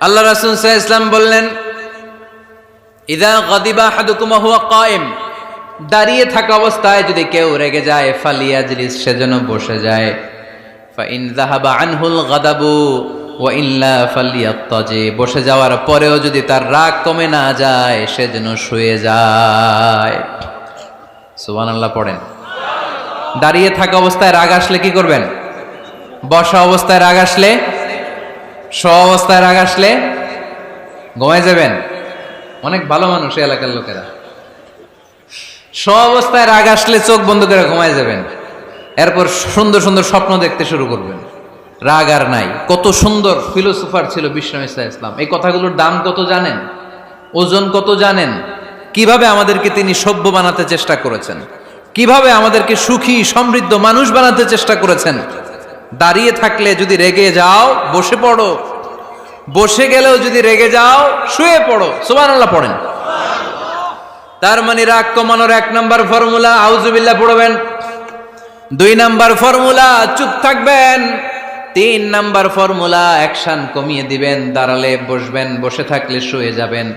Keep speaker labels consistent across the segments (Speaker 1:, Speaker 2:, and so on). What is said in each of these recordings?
Speaker 1: আল্লাহ রাসুল সাহা ইসলাম বললেন, ইদা গদিবা হাদুকুমা হুয়া কায়েম। দাঁড়িয়ে থাকা অবস্থায় যদি কেউ রেগে যায় ফালিয়া ফালিয়াজলিস সেজন্য বসে যায়। ফাইন যাহাবা আনহুল গাদাবু ওয়া ইল্লা বসে যাওয়ার পরেও যদি তার রাগ কমে না যায় সেজন্য শুয়ে যায়। সুবান আল্লাহ পড়েন। দাঁড়িয়ে থাকা অবস্থায় রাগ আসলে কি করবেন? বসা অবস্থায় রাগ আসলে স অবস্থায় রাগ আসলে ঘুমায় যাবেন। অনেক ভালো মানুষ এলাকার লোকেরা। স অবস্থায় রাগ আসলে চোখ বন্ধ করে ঘুমায় যাবেন। এরপর সুন্দর সুন্দর স্বপ্ন দেখতে শুরু করবেন। রাগ আর নাই। কত সুন্দর ফিলোসোফার ছিল বিষ্ণু ইসা ইসলাম। এই কথাগুলোর দাম কত জানেন? ওজন কত জানেন? কীভাবে আমাদেরকে তিনি সভ্য বানাতে চেষ্টা করেছেন? কীভাবে আমাদেরকে সুখী, সমৃদ্ধ মানুষ বানাতে চেষ্টা করেছেন? দাঁড়িয়ে থাকলে যদি রেগে যাও, বসে পড়ো। বসে গেলেও যদি রেগে যাও, শুয়ে পড়ো। সুবান আল্লাহ পড়েন। তার মানে রাগ কমানোর এক নম্বর ফর্মুলা আউজুবিল্লা পড়বেন। দুই নাম্বার ফর্মুলা, চুপ থাকবেন। তিন নাম্বার ফর্মুলা, অ্যাকশন কমিয়ে দিবেন, দাঁড়ালে বসবেন, বসে থাকলে শুয়ে যাবেন।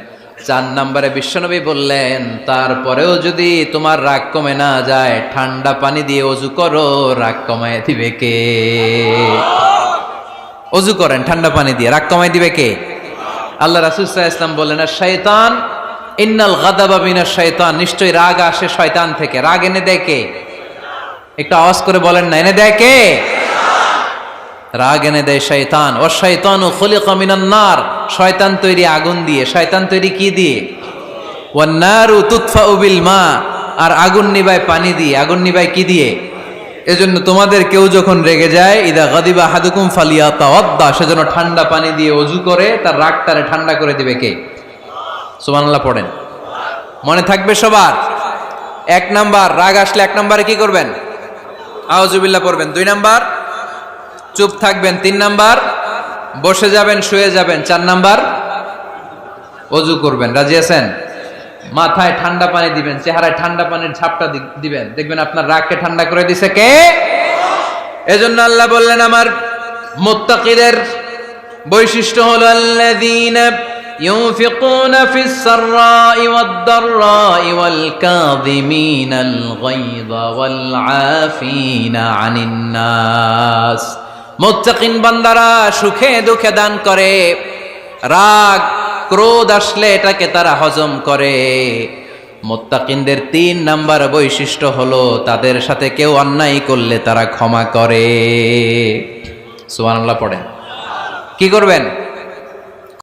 Speaker 1: চার নাম্বারে বিশ্বনবী বললেন, তারপরেও যদি তোমার রাগ কমে না যায়, ঠান্ডা পানি দিয়ে অজু করো। রাগ কমায় দিবে কে? অজু করেন, ঠান্ডা পানি দিয়ে। রাগ কমায় দিবে কে? আল্লাহ রাসুসাহ ইসলাম বললেন, আর শয়তান, ইন্নাল গাদাবা মিনা শয়তান। নিশ্চয়ই রাগ আসে শয়তান থেকে। রাগ এনে দেয় কে? একটু আওয়াজ করে বলেন না, এনে দেয় কে? রাগ এনে দেয় শয়তান। ও শয়তান ও খলিক মিনান্নার শয়তান তৈরি আগুন দিয়ে। শয়তান তৈরি কি দিয়ে? ওয়ান্নারু তুতফা উবিল মা। আর আগুন নিবায় পানি দিয়ে। আগুন নিবায় কি দিয়ে? এজন্য তোমাদের কেউ যখন রেগে যায়, ইদা গাদিবা হাদুকুম ফালিয়া তাওয়াদ্দা সেজন্য ঠান্ডা পানি দিয়ে অজু করে, তার রাগটারে ঠান্ডা করে দিবে কে? সুবহানাল্লাহ পড়েন। মনে থাকবে সবার? এক নাম্বার, রাগ আসলে এক নাম্বারে কি করবেন? আউজুবিল্লাহ পড়বেন। দুই নাম্বার, চুপ থাকবেন। তিন নাম্বার বসে যাবেন শুয়ে যাবেন চার নাম্বার অজু করবেন রাজি আছেন মাথায় ঠান্ডা পানি দিবেন চেহারায় ঠান্ডা পানির ঝাপটা দি- দিবেন দেখবেন আপনার রাগকে ঠান্ডা করে দিছে কে এজন্য আল্লাহ বললেন আমার মুত্তাকিদের বৈশিষ্ট্য হলো আল্লাযীনা ينفقون في السراء والضراء والكاظمين الغيظ والعافين عن الناس মুত্তাকিন বান্দারা সুখে দুঃখে দান করে। রাগ, ক্রোধ আসলে এটাকে তারা হজম করে। মোত্তাকিনদের তিন নাম্বার বৈশিষ্ট্য হলো তাদের সাথে কেউ অন্যায় করলে তারা ক্ষমা করে। সুবহানাল্লাহ পড়েন। কি করবেন?